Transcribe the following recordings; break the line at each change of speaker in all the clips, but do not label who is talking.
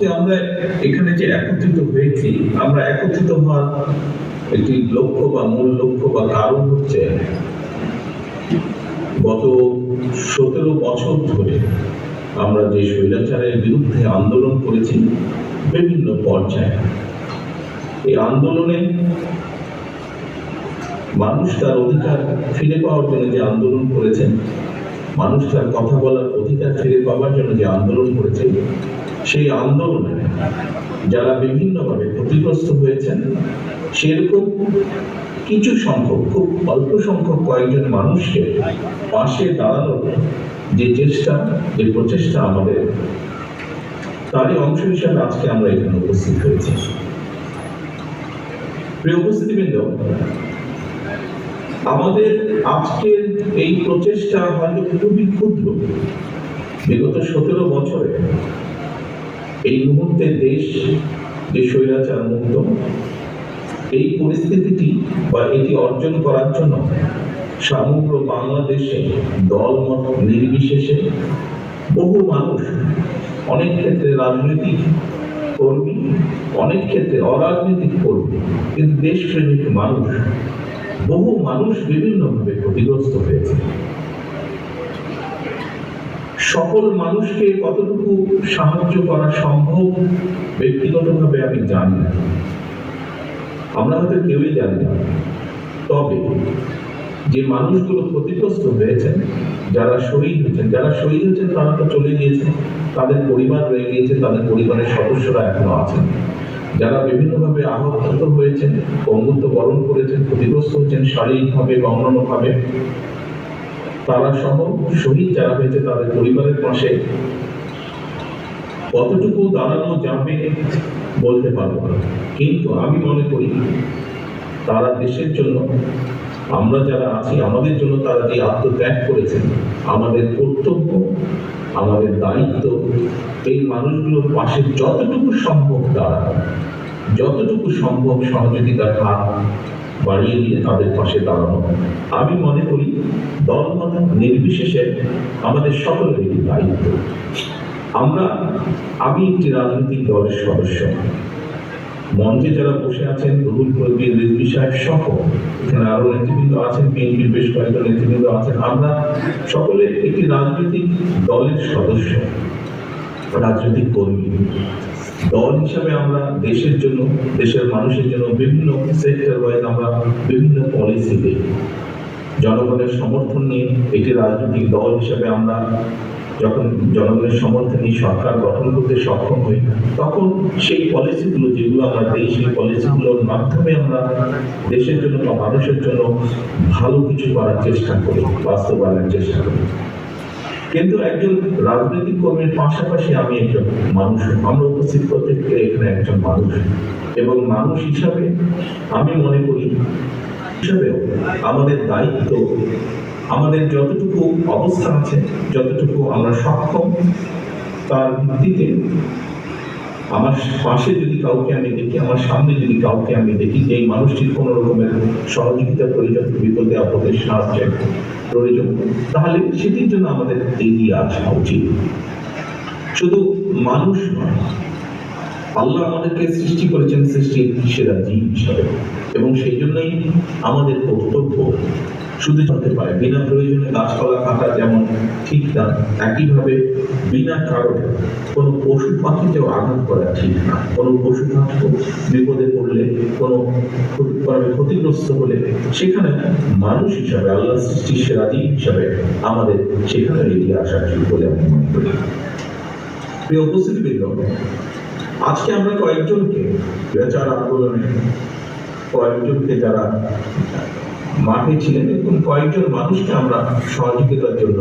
আমরা এখানে যে একত্রিত হয়েছি, আমরা একত্রিত হওয়ার একটি লক্ষ্য বা মূল লক্ষ্য বা কারণ হচ্ছে গত সতেরো বছর ধরে আমরা যে স্বৈরাচারের বিরুদ্ধে আন্দোলন করেছি বিভিন্ন পর্যায়ে, এই আন্দোলনে মানুষ তার অধিকার ফিরে পাওয়ার জন্য যে আন্দোলন করেছেন মানুষ তার কথা বলার অধিকার ফিরে পাওয়ার জন্য যে আন্দোলন করেছে, সেই আন্দোলনে যারা বিভিন্নভাবে ক্ষতিগ্রস্ত হয়েছেন, সেরকম কিছু সংখ্যক, খুব অল্প সংখ্যক কয়েকজন মানুষকে পাশে দাঁড়ানোর যে চেষ্টা, যে প্রচেষ্টা আমাদের, তারই অংশ হিসাবে আজকে আমরা এখানে উপস্থিত হয়েছি। প্রিয় উপস্থিতিবৃন্দ আমাদের আজকের এই প্রচেষ্টা হয়তো খুবই ক্ষুদ্র। বিগত সতেরো বছরে এই মুহূর্তে দেশ যে স্বৈরাচার মুক্ত, এই পরিস্থিতিটি বা এটি অর্জন করার জন্য সমগ্র বাংলাদেশে দল মত নির্বিশেষে বহু মানুষ, অনেক ক্ষেত্রে রাজনৈতিক কর্মী, অনেক ক্ষেত্রে অরাজনৈতিক কর্মী, কিন্তু দেশপ্রেমিক মানুষ বহু মানুষ বিভিন্নভাবে ক্ষতিগ্রস্ত হয়েছে। সকল মানুষকে কতটুকু সাহায্য করা সম্ভব ব্যক্তিগতভাবে আমি জানি না। আমরা হয়তো কেউই জানি না। তবে যে মানুষগুলো ক্ষতিগ্রস্ত হয়েছেন, যারা শহীদ হয়েছেন, যারা শহীদ হয়েছেন তারা তো চলে গিয়েছেন তাদের পরিবার রয়ে গিয়েছে, তাদের পরিবারের সদস্যরা এখনও আছেন। যারা বিভিন্নভাবে আহত হয়েছেন পঙ্গুত্ব বরণ করেছেন, ক্ষতিগ্রস্ত হয়েছেন শারীরিকভাবে বা অন্যান্যভাবে, তারা সহ শহীদ যারা হয়েছে তাদের পরিবারের পাশে কতটুকু দাঁড়ানো যাবে বলতে পারব না। কিন্তু আমি মনে করি তারা দেশের জন্য, আমরা যারা আছি, আমাদের জন্য তারা যে আত্মত্যাগ করেছেন, আমাদের কর্তব্য আমাদের দায়িত্ব এই মানুষগুলোর পাশে যতটুকু সম্ভব দাঁড়ানো, যতটুকু সম্ভব সহযোগিতার হাত বাড়িয়ে দিয়ে তাদের পাশে দাঁড়ানো। আমি মনে করি, দলমত নির্বিশেষে আমাদের সকলের একটি দায়িত্ব। আমরা, আমি একটি রাজনৈতিক দলের সদস্য। মঞ্চে যারা বসে আছেন, রুহুল কবির রিজভি সাহেব সহ, এখানে আরও নেতৃবৃন্দ আছেন, বিএনপির বেশ কয়েকজন নেতৃবৃন্দ আছেন। আমরা সকলে একটি রাজনৈতিক দলের সদস্য, রাজনৈতিক কর্মী। দল হিসাবে আমরা দেশের জন্য, দেশের মানুষের জন্য বিভিন্ন সেক্টর ওয়াইজ আমরা বিভিন্ন পলিসি দিই। জনগণের সমর্থন নিয়ে একটি রাজনৈতিক দল হিসাবে আমরা যখন জনগণের সমর্থন নিয়ে সরকার গঠন করতে সক্ষম হই, তখন সেই পলিসিগুলো যেগুলো আমরা দিই, সেই পলিসিগুলোর মাধ্যমে আমরা দেশের জন্য বা মানুষের জন্য ভালো কিছু করার চেষ্টা করি, বাস্তবায়নের চেষ্টা করি। কিন্তু একজন রাজনৈতিক কর্মীর পাশাপাশি আমি একজন মানুষ, আমরা উপস্থিত প্রত্যেককে এখানে একজন মানুষ। এবং মানুষ হিসাবে আমি মনে করি, হিসাবেও আমাদের দায়িত্ব আমাদের যতটুকু অবস্থা আছে, যতটুকু আমরা সক্ষম, তার ভিত্তিতে আমার পাশে যদি কাউকে আমি দেখি, আমার সামনে যদি কাউকে আমি দেখি যে এই মানুষটির কোনো রকমের সহযোগিতা, প্রয়োজন বিপদে আপদে সাহায্যের প্রয়োজন তাহলে সেটির জন্য আমাদের এগিয়ে আসা উচিত। শুধু মানুষ নয়, আল্লাহ আমাদেরকে সৃষ্টি করেছেন সৃষ্টির সেরা জীব হিসাবে। এবং সেই জন্যই আমাদের কর্তব্য শুধু হতে পারে। বিনা প্রয়োজনে গাছপালা কাটা যেমন ঠিক না, একইভাবে বিনা কারণে কোনো পশু পাখিকেও আঘাত করা ঠিক না। কোনো পশু পাখি বিপদে পড়লে, কোনো ক্ষতি- ক্ষতিগ্রস্ত হলে সেখানে মানুষ হিসাবে, আল্লাহ সৃষ্টির সেরা জীব হিসাবে আমাদের সেখানে এগিয়ে আসা উচিত বলে আমি মনে করি। প্রিয় উপস্থিতিবৃন্দ, আজকে আমরা কয়েকজনকে বেচার আন্দোলনে, কয়েকজনকে যারা মাঠে ছিলেন এবং কয়েকজন মানুষকে আমরা সহযোগিতার জন্য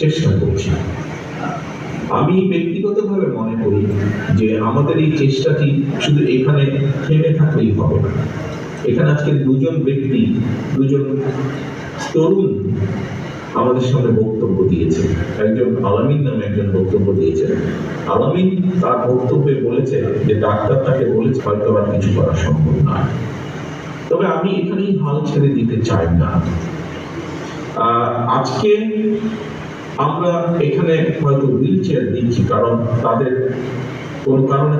চেষ্টা করছি। আমি ব্যক্তিগতভাবে মনে করি যে আমাদের এই চেষ্টাটি শুধু এখানে থেমে থাকলেই হবে না। এখানে আজকে দুজন ব্যক্তি, দুজন তরুণ আমাদের সামনে বক্তব্য দিয়েছে একজন আলামিন নামে একজন বক্তব্য দিয়েছে আলামিন তার বক্তব্যে বলেছে যে ডাক্তার তাকে বলেছে, হয়তো আর কিছু করা সম্ভব না তবে আমি এখানেই হাল ছেড়ে দিতে চাই না। আজকে আমরা এখানে হয়তো হুইল চেয়ার দিচ্ছি, কারণ তাদের কোন কারণে